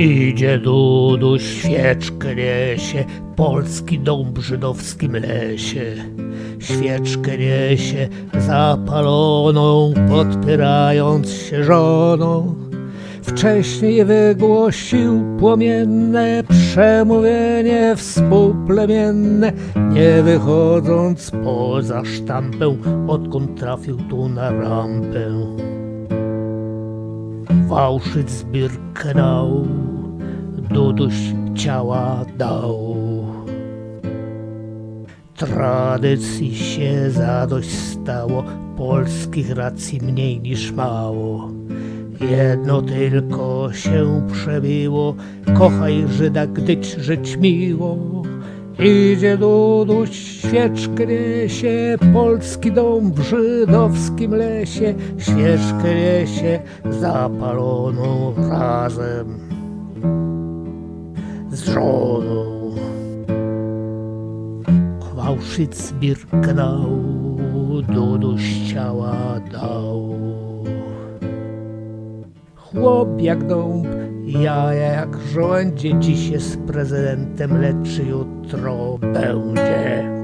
Idzie Dudu, świeczkę niesie, polski dom w żydowskim lesie. Świeczkę niesie zapaloną, podpierając się żoną. Wcześniej wygłosił płomienne przemówienie współplemienne, nie wychodząc poza sztampę, odkąd trafił tu na rampę. Wałszyc Birkenau, Duduś ciała dał. Tradycji się zadość stało, polskich racji mniej niż mało. Jedno tylko się przebiło, kochaj Żyda, gdyć żyć miło. Idzie Duduś, świeczkę niesie, polski dom w żydowskim lesie, świeczkę niesie zapaloną razem z żoną. Wałszyc Birkenau, Duduś ciała dał. Chłop jak dąb, jaja jak żołędzie, dziś jest prezydentem, lecz jutro będzie